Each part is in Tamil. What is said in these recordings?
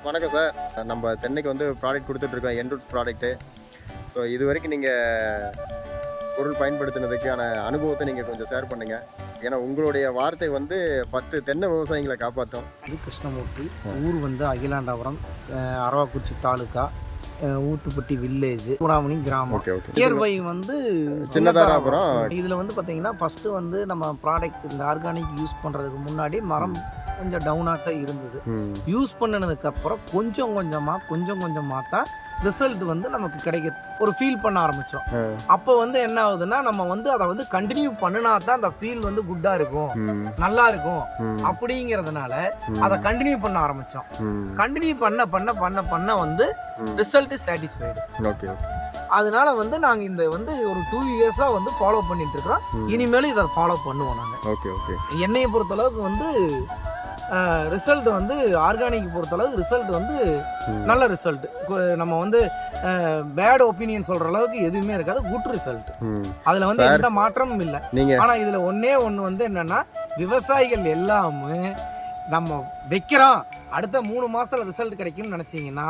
வணக்கம் சார். நம்ம தென்னைக்கு வந்து ப்ராடக்ட் கொடுத்துட்ருக்கோம் என்ரூட்ஸ் ப்ராடக்ட்டு ஸோ இது வரைக்கும் நீங்கள் பொருள் பயன்படுத்தினதுக்கான அனுபவத்தை நீங்கள் கொஞ்சம் ஷேர் பண்ணுங்கள் ஏன்னா உங்களுடைய வார்த்தை வந்து பத்து தென்னை விவசாயிகளை காப்பாற்றும் இது கிருஷ்ணமூர்த்தி ஊர் வந்து அகிலாண்டபுரம் அஹ் அரவாக்குறிச்சி தாலுக்கா ஊத்துப்பட்டி வில்லேஜ் சூடாமணி கிராமம். ஓகே ஓகே நியர்பை வந்து சின்னதாராபுரம். இதில் வந்து பார்த்தீங்கன்னா ஃபஸ்ட்டு வந்து நம்ம ப்ராடக்ட் இந்த ஆர்கானிக் யூஸ் பண்ணுறதுக்கு முன்னாடி மரம் கொஞ்சம் டவுனாக தான் இருந்தது. யூஸ் பண்ணினதுக்கு அப்புறம் கொஞ்சம் கொஞ்சமாக கொஞ்சம் கொஞ்சமாக தான் ரிசல்ட் வந்து நமக்கு கிடைக்க ஒரு ஃபீல் பண்ண ஆரம்பித்தோம். அப்போ வந்து என்ன ஆகுதுன்னா நம்ம வந்து அதை வந்து கண்டினியூ பண்ணினா தான் அந்த ஃபீல் வந்து குட்டாக இருக்கும். நல்லா இருக்கும். அப்படிங்கிறதுனால. அதை கண்டினியூ பண்ண ஆரம்பித்தோம் கண்டினியூ பண்ண பண்ண பண்ண பண்ண வந்து. ரிசல்ட் சாட்டிஸ்ஃபைடு ஓகே அதனால வந்து நாங்கள் இந்த வந்து ஒரு டூ இயர்ஸாக வந்து ஃபாலோ பண்ணிட்டு இருக்கிறோம். ம். இனிமேலும் இதை ஃபாலோ பண்ணுவோம் நாங்கள் ஓகே ஓகே என்னையை பொறுத்தளவுக்கு வந்து ரிசல்ட் வந்து ஆர்கானிக் பொறுத்தளவுக்கு ரிசல்ட் வந்து. நல்ல ரிசல்ட் நம்ம வந்து பேட் ஒப்பீனியன் சொல்ற அளவுக்கு எதுவுமே இருக்காது. குட் ரிசல்ட் அதுல வந்து. எந்த மாற்றமும் இல்லை. ஆனா இதுல ஒண்ணே ஒண்ணு வந்து என்னன்னா விவசாயிகள் எல்லாமே நம்ம வைக்கிறோம். அடுத்த மூணு மாசத்துல ரிசல்ட் கிடைக்கும்னு நினைச்சீங்கன்னா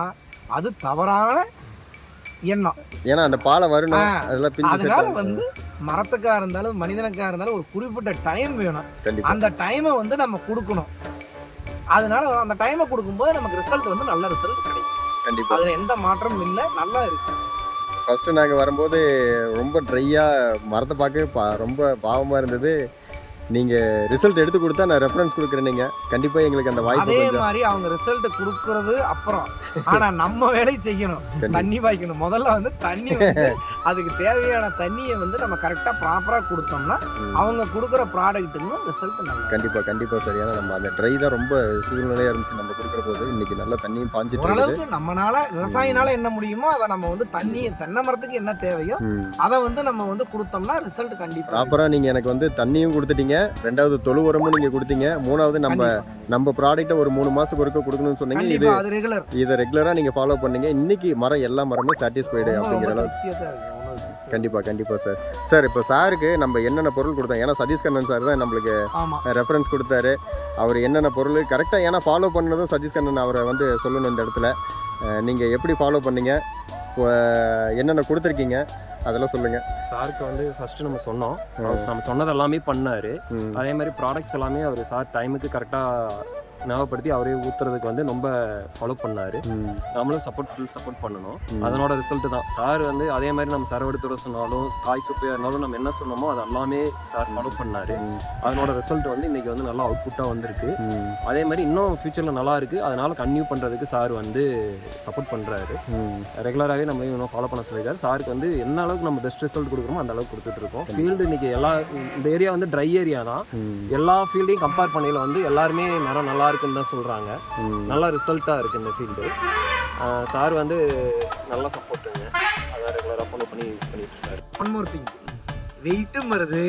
அது தவறான எண்ணம். ஏன்னா அந்த பாலை வரணும். அதெல்லாம் அதனால வந்து மரத்துக்கா இருந்தாலும் மனிதனுக்கா இருந்தாலும் ஒரு குறிப்பிட்ட டைம் வேணும். அந்த டைமை வந்து நம்ம கொடுக்கணும். அதனால அந்த டைமை கொடுக்கும்போது நமக்கு ரிசல்ட் வந்து நல்ல ரிசல்ட் கிடைக்கும். கண்டிப்பாக அதுல எந்த மாற்றமும் இல்லை நல்லா இருக்கு. ஃபஸ்ட்டு நாங்கள் வரும்போது ரொம்ப ட்ரையாக மரத்தை பார்க்க பா ரொம்ப பாவமாக இருந்தது. நீங்கள் ரிசல்ட் எடுத்து கொடுத்தா நான் ரெஃபரன்ஸ் கொடுக்குறேன் நீங்கள் கண்டிப்பாக எங்களுக்கு அந்த வாய்ப்பு அதே மாதிரி அவங்க ரிசல்ட் கொடுக்கறது அப்புறம். ஆனா நம்ம வேலை செய்யணும். தண்ணி பாய்க்கணும். முதல்ல வந்து தண்ணி அதுக்கு தேவையான தண்ணியை வந்து நம்ம கரெக்டா ப்ராப்பரா கொடுத்தோம்னா. அவங்க கொடுக்குற ப்ராடக்ட்டுக்கு ரிசல்ட் நல்லா கண்டிப்பாக கண்டிப்பாக சார் ஏன்னா நம்ம அந்த ட்ரை தான் ரொம்ப சூழ்நிலையாக இருந்துச்சு நம்ம கொடுக்குற போது. இன்னைக்கு நல்லா தண்ணியும் பாஞ்சிட்டு ஓரளவுக்கு நம்மனால விவசாயினால என்ன முடியுமோ அதை நம்ம வந்து தண்ணி தென்னை மரத்துக்கு என்ன தேவையோ அதை வந்து நம்ம வந்து கொடுத்தோம்னா ரிசல்ட் கண்டிப்பா ப்ராப்பராக நீங்கள் எனக்கு வந்து தண்ணியும் கொடுத்துட்டீங்க. ரெண்டாவது தொழு உரமும் நீங்கள் கொடுத்தீங்க. மூணாவது நம்ம. நம்ம ப்ராடக்ட்டை ஒரு மூணு மாதத்துக்கு ஒருக்க கொடுக்கணும்னு சொன்னீங்க. இது இதை ரெகுலராக நீங்கள் ஃபாலோ பண்ணீங்க. இன்னைக்கு மரம் எல்லா மரமே சாட்டிஸ்ஃபைடு அப்படிங்கிற அளவுக்கு. கண்டிப்பாக கண்டிப்பாக சார் சார் இப்போ சாருக்கு நம்ம என்னென்ன பொருள் கொடுத்தோம்? ஏன்னா சதீஷ் கண்ணன் சார் தான் நம்மளுக்கு ரெஃபரன்ஸ் கொடுத்தாரு. அவர் என்னென்ன பொருள்? கரெக்டாக ஏன்னா ஃபாலோ பண்ணதும் சதீஷ் கண்ணன் அவரை வந்து சொல்லணும் இந்த இடத்துல. நீங்கள் எப்படி ஃபாலோ பண்ணீங்க? என்னென்ன கொடுத்துருக்கீங்க? அதெல்லாம் சொல்லுங்கள் சாருக்கு வந்து ஃபர்ஸ்ட் நம்ம சொன்னோம். நம்ம சொன்னது எல்லாமே பண்ணாரு அதே மாதிரி ப்ராடக்ட்ஸ் எல்லாமே அவர் சார் டைமுக்கு கரெக்டாக ஞாபகப்படுத்தி அவரே ஊத்துறதுக்கு வந்து ரொம்ப ஃபாலோ பண்ணாரு. நம்மளும் சப்போர்ட் ஃபுல் சப்போர்ட் பண்ணணும். அதனோட ரிசல்ட் தான். சார் வந்து அதே மாதிரி நம்ம சரவெடுத்து எடுத்துட சொன்னாலும் காய் சுப்பையாக இருந்தாலும் நம்ம என்ன சொன்னோமோ அது எல்லாமே சார் ஃபாலோ பண்ணாரு. அதனோட ரிசல்ட் வந்து இன்னைக்கு வந்து நல்லா அவுட்புட்டாக வந்திருக்கு. அதே மாதிரி இன்னும் ஃபியூச்சரில் நல்லா இருக்கு. அதனால கன்டினியூ பண்ணுறதுக்கு சார் வந்து சப்போர்ட் பண்ணுறாரு. ரெகுலராகவே நம்ம இன்னும் ஃபாலோ பண்ண சொல்லியிருக்காரு. சாருக்கு வந்து என்ன அளவுக்கு நம்ம பெஸ்ட் ரிசல்ட் கொடுக்குறோமோ அந்த அளவுக்கு கொடுத்துட்டு இருக்கோம். ஃபீல்டு இன்னைக்கு எல்லா இந்த ஏரியா வந்து ட்ரை ஏரியா தான். எல்லா ஃபீல்டையும் கம்பேர் பண்ணையில வந்து எல்லாருமே மரம் நல்லா இருக்குன்னு தான் சொல்கிறாங்க. நல்ல ரிசல்ட்டாக இருக்குது இந்த ஃபீல்டு சார் வந்து நல்ல சப்போர்ட்டுங்க அதான் ரெகுலராக ஃபாலோ பண்ணி யூஸ் பண்ணிட்டு இருக்காரு. ஒன் மோர் திங் வெயிட்டும் வருது.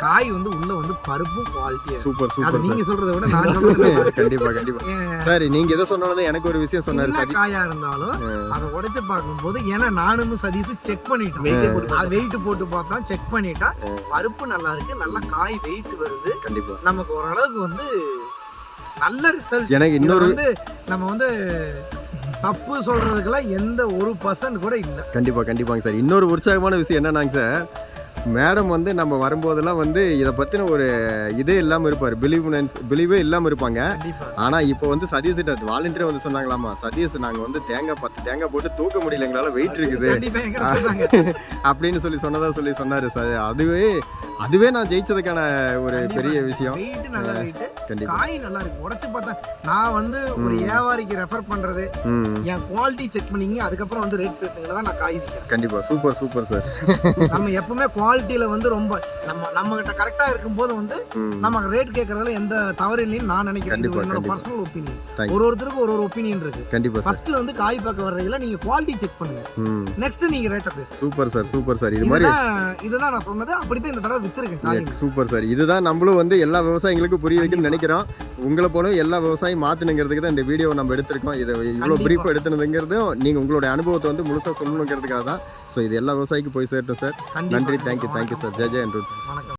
காய் வந்து உள்ள வந்து பருப்பும் குவாலிட்டியா சூப்பர் அது சூப்பர் நீங்க சொல்றதை விட நான் சொல்றது கண்டிப்பா கண்டிப்பா. சார் நீங்க எதை சொன்னாலும் எனக்கு ஒரு விஷயம் சொன்னாரு காயா இருந்தாலும் அதை உடைச்சு பார்க்கும்போது ஏன்னா நானும் சதீஷ் செக் பண்ணிட்டோம். அது வெயிட் போட்டு பார்த்தா செக் பண்ணிட்டா பருப்பு நல்லா இருக்கு நல்ல காய் வெயிட் வருது. கண்டிப்பா. நமக்கு ஓரளவுக்கு வந்து நல்ல ரிசல்ட் எனக்கு இன்னொரு வந்து நம்ம வந்து தப்பு சொல்றதுக்கெல்லாம் எந்த ஒரு பர்சன்ட் கூட இல்ல. கண்டிப்பா கண்டிப்பாங்க சார். இன்னொரு உற்சாகமான விஷயம் என்னன்னாங்க சார் மேடம் வந்து நம்ம வரும்போதெல்லாம் வந்து இதை பற்றின ஒரு இதே இல்லாமல் இருப்பார். பிலீவ்னன்ஸ் பிலீவே இல்லாமல் இருப்பாங்க. ஆனால் இப்போ வந்து சதீஷ்கிட்ட வாலண்டியர் வந்து சொன்னாங்களாமா சதீஷ் நாங்கள் வந்து தேங்காய் பத்து தேங்காய் போட்டு தூக்க முடியல எங்களால் வெயிட் இருக்குது. அப்படின்னு சொல்லி சொன்னதா சொல்லி சொன்னாரு சார். அதுவே அதுவே நான் ஜெயிச்சதுக்கான ஒரு பெரிய விஷயம். நல்ல கண்டிப்பா. காய் நல்லா இருக்கு. உடைச்சு பார்த்தா நான் வந்து ஒரு. வியாபாரிக்கு ரெஃபர் பண்றது. என் குவாலிட்டி செக் பண்ணீங்க. அதுக்கப்புறம் வந்து ரேட் பேசுங்க. தான் நான் காய் கண்டிப்பா. சூப்பர் சூப்பர் சார் நம்ம எப்பவுமே குவாலிட்டியில வந்து ரொம்ப நம்ம நம்ம கிட்ட கரெக்டா இருக்கும்போது வந்து நம்ம ரேட் கேட்கறதுல எந்த தவறு இல்லைன்னு நான் நினைக்கிறேன். என்னோட. Personal opinion. ஒரு ஒருத்தருக்கு ஒரு ஒரு ஒப்பீனியன் இருக்கு. கண்டிப்பா ஃபர்ஸ்ட் வந்து காய் பார்க்க வர்றதுல நீங்க குவாலிட்டி செக் பண்ணுங்க. நெக்ஸ்ட் நீங்க ரேட்டை பேசுங்க. சூப்பர் சார் சூப்பர் சார் இது மாதிரி இதுதான் நான் சொன்னது. அப்படித்தான் இந்த தடவை வித்துருக்கேன் காய் சூப்பர் சார் இதுதான் நம்மளும் வந்து எல்லா விவசாயிகளுக்கும் புரிய வைக்கணும்னு நினைக்கிறோம். உங்களை போல எல்லா விவசாயம் மாற்றணுங்கிறதுக்கு தான் இந்த வீடியோவை நம்ம எடுத்திருக்கோம். இதை இவ்வளோ. பிரீஃபாக எடுத்துனதுங்கிறதும் நீங்கள் உங்களுடைய அனுபவத்தை வந்து முழுசாக சொல்லணுங்கிறதுக்காக தான். ஸோ இது எல்லா விவசாயிக்கும் போய் சேரட்டும் சார். நன்றி thank you thank you sir Jai Jai and வணக்கம்.